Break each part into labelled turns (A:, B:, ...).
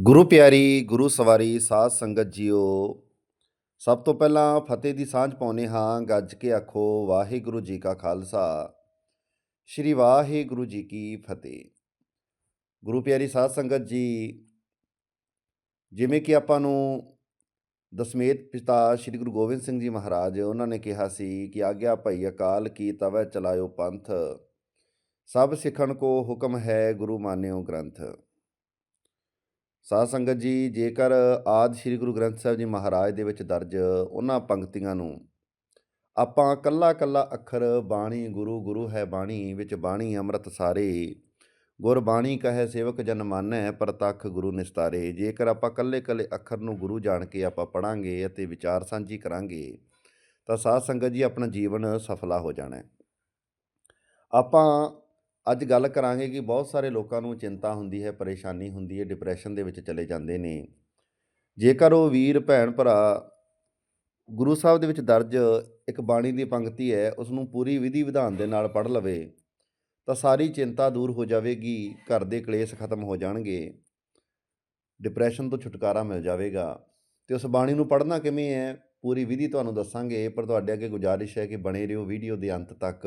A: ਗੁਰੂ ਪਿਆਰੀ, ਗੁਰੂ ਸਵਾਰੀ, ਸਾਧ ਸੰਗਤ ਜੀਓ, ਸਭ ਤੋਂ ਪਹਿਲਾਂ ਫਤਿਹ ਦੀ ਸਾਂਝ ਪਾਉਨੇ ਹਾਂ, ਗੱਜ ਕੇ ਆਖੋ ਵਾਹਿਗੁਰੂ ਜੀ ਕਾ ਖਾਲਸਾ। ਸ੍ਰੀ ਵਾਹਿਗੁਰੂ ਜੀ ਕੀ ਫਤਿਹ। ਗੁਰੂ ਪਿਆਰੀ, ਸਾਧ ਸੰਗਤ ਜੀ, ਜਿਵੇਂ ਕਿ ਆਪਾਂ ਨੂੰ ਦਸਮੇਤ ਪਿਤਾ ਸ੍ਰੀ ਗੁਰੂ ਗੋਬਿੰਦ ਸਿੰਘ ਜੀ ਮਹਾਰਾਜ, ਉਹਨਾਂ ਨੇ ਕਿਹਾ ਸੀ ਕਿ ਆਗਿਆ ਭਈ ਅਕਾਲ ਕੀ ਤਵੈ ਚਲਾਇਓ ਪੰਥ। ਸਭ ਸਿੱਖਣ ਕੋ ਹੁਕਮ ਹੈ, ਗੁਰੂ ਮਾਨਿਓ ਗ੍ਰੰਥ। ਸਾਧ ਸੰਗਤ ਜੀ, ਜੇਕਰ ਆਦ ਸ੍ਰੀ ਗੁਰੂ ਗ੍ਰੰਥ ਸਾਹਿਬ ਜੀ ਮਹਾਰਾਜ ਦੇ ਵਿੱਚ ਦਰਜ ਉਹਨਾਂ ਪੰਕਤੀਆਂ ਨੂੰ, ਆਪਾਂ ਕੱਲਾ ਕੱਲਾ ਅੱਖਰ ਬਾਣੀ ਗੁਰੂ ਗੁਰੂ ਹੈ ਬਾਣੀ ਵਿੱਚ ਬਾਣੀ ਅੰਮ੍ਰਿਤ ਸਾਰੇ, ਗੁਰ ਬਾਣੀ ਕਹੈ ਸੇਵਕ ਜਨ ਮਾਨੈ ਪ੍ਰਤੱਖ ਗੁਰੂ ਨਿਸਤਾਰੇ, ਜੇਕਰ ਆਪਾਂ ਕੱਲੇ ਕੱਲੇ ਅੱਖਰ ਨੂੰ ਗੁਰੂ ਜਾਣ ਕੇ ਆਪਾਂ ਪੜਾਂਗੇ ਅਤੇ ਵਿਚਾਰ ਸਾਂਝੀ ਕਰਾਂਗੇ, ਤਾਂ ਸਾਧ ਸੰਗਤ ਜੀ ਆਪਣਾ ਜੀਵਨ ਸਫਲਾ ਹੋ ਜਾਣਾ ਆਪਾਂ ਅੱਜ ਗੱਲ ਕਰਾਂਗੇ ਕਿ ਬਹੁਤ ਸਾਰੇ ਲੋਕਾਂ ਨੂੰ ਚਿੰਤਾ ਹੁੰਦੀ ਹੈ, ਪਰੇਸ਼ਾਨੀ ਹੁੰਦੀ ਹੈ ਡਿਪਰੈਸ਼ਨ ਦੇ ਵਿੱਚ ਚਲੇ ਜਾਂਦੇ ਨੇ। ਜੇਕਰ ਉਹ ਵੀਰ, ਭੈਣ, ਭਰਾ ਗੁਰੂ ਸਾਹਿਬ ਦੇ ਵਿੱਚ ਦਰਜ ਇੱਕ ਬਾਣੀ ਦੀ ਪੰਕਤੀ ਹੈ ਉਸ ਨੂੰ ਪੂਰੀ ਵਿਧੀ ਵਿਧਾਨ ਦੇ ਨਾਲ ਪੜ੍ਹ ਲਵੇ, ਤਾਂ ਸਾਰੀ ਚਿੰਤਾ ਦੂਰ ਹੋ ਜਾਵੇਗੀ, ਘਰ ਦੇ ਕਲੇਸ਼ ਖਤਮ ਹੋ ਜਾਣਗੇ ਡਿਪਰੈਸ਼ਨ ਤੋਂ ਛੁਟਕਾਰਾ ਮਿਲ ਜਾਵੇਗਾ। ਤੇ ਉਸ ਬਾਣੀ ਨੂੰ ਪੜ੍ਹਨਾ ਕਿਵੇਂ ਹੈ, ਪੂਰੀ ਵਿਧੀ ਤੁਹਾਨੂੰ ਦੱਸਾਂਗੇ, ਪਰ ਤੁਹਾਡੇ ਅੱਗੇ ਗੁਜ਼ਾਰਿਸ਼ ਹੈ ਕਿ ਬਣੇ ਰਹੋ ਵੀਡੀਓ ਦੇ ਅੰਤ ਤੱਕ।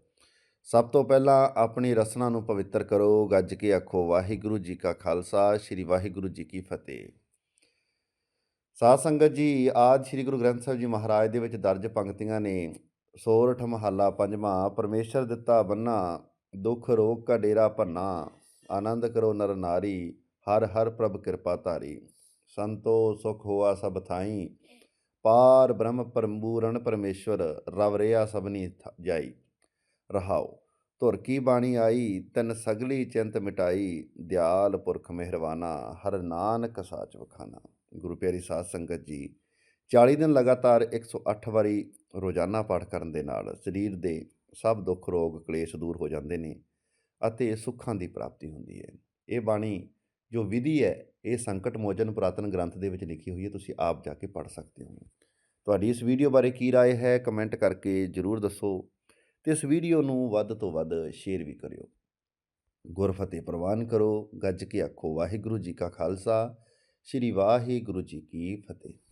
A: ਸਭ ਤੋਂ ਪਹਿਲਾਂ ਆਪਣੀ ਰਸਨਾ ਨੂੰ ਪਵਿੱਤਰ ਕਰੋ, ਗੱਜ ਕੇ ਆਖੋ, ਵਾਹਿਗੁਰੂ ਜੀ ਕਾ ਖਾਲਸਾ, ਸ੍ਰੀ ਵਾਹਿਗੁਰੂ ਜੀ ਕੀ ਫਤਿਹ। ਸਾਧ ਸੰਗਤ ਜੀ, ਆਜ ਸ੍ਰੀ ਗੁਰੂ ਗ੍ਰੰਥ ਸਾਹਿਬ ਜੀ ਮਹਾਰਾਜ ਦੇ ਵਿੱਚ ਦਰਜ ਪੰਕਤੀਆਂ ਨੇ, ਸੋਰਠ ਮਹੱਲਾ ਪੰਜਵਾਂ, ਪਰਮੇਸ਼ਰ ਦਿੱਤਾ ਬੰਨਾ, ਦੁੱਖ ਰੋਗ ਕਾ ਡੇਰਾ ਭੰਨਾ, ਆਨੰਦ ਕਰੋ ਨਰ ਨਾਰੀ, ਹਰ ਹਰ ਪ੍ਰਭ ਕਿਰਪਾ ਧਾਰੀ। ਸੰਤੋ ਸੁਖ ਹੋਆ ਸਭ ਥਾਈ, ਪਾਰ ਬ੍ਰਹਮ ਪਰਮੂਰਣ ਪਰਮੇਸ਼ਵਰ, ਰਵ ਰਿਆ ਸਭਨੀ ਥ- ਜਾਈ। ਰਹਾਓ ਧੁਰ ਕੀ ਬਾਣੀ ਆਈ ਤਨ ਸਗਲੀ ਚਿੰਤ ਮਿਟਾਈ ਦਿਆਲ ਪੁਰਖ ਮਿਹਰਵਾਨਾ ਹਰ ਨਾਨਕ ਸਾਚ ਵਖਾਨਾ ਗੁਰੂ ਪਿਆਰੀ ਸਾਧ ਸੰਗਤ ਜੀ 40 ਦਿਨ ਲਗਾਤਾਰ 108 ਵਾਰੀ ਰੋਜ਼ਾਨਾ ਪਾਠ ਕਰਨ ਦੇ ਨਾਲ ਸਰੀਰ ਦੇ ਸਭ ਦੁੱਖ ਰੋਗ ਕਲੇਸ਼ ਦੂਰ ਹੋ ਜਾਂਦੇ ਨੇ ਅਤੇ ਸੁੱਖਾਂ ਦੀ ਪ੍ਰਾਪਤੀ ਹੁੰਦੀ ਹੈ ਇਹ ਬਾਣੀ ਜੋ ਵਿਧੀ ਹੈ ਇਹ ਸੰਕਟ ਮੋਚਨ ਪੁਰਾਤਨ ਗ੍ਰੰਥ ਦੇ ਵਿੱਚ ਲਿਖੀ ਹੋਈ ਹੈ ਤੁਸੀਂ ਆਪ ਜਾ ਕੇ ਪੜ੍ਹ ਸਕਦੇ ਹੋ ਤੁਹਾਡੀ ਇਸ ਵੀਡੀਓ ਬਾਰੇ ਕੀ رائے ਹੈ ਕਮੈਂਟ ਕਰਕੇ ਜਰੂਰ ਦੱਸੋ ਤੇ ਇਸ ਵੀਡੀਓ ਨੂੰ ਵੱਧ ਤੋਂ ਵੱਧ ਸ਼ੇਅਰ ਵੀ ਕਰਿਓ। ਗੁਰਫਤਿਹ ਪ੍ਰਵਾਨ ਕਰੋ, ਗੱਜ ਕੇ ਆਖੋ ਵਾਹਿਗੁਰੂ ਜੀ ਕਾ ਖਾਲਸਾ, ਸ੍ਰੀ ਵਾਹਿਗੁਰੂ ਜੀ ਕੀ ਫਤਿਹ।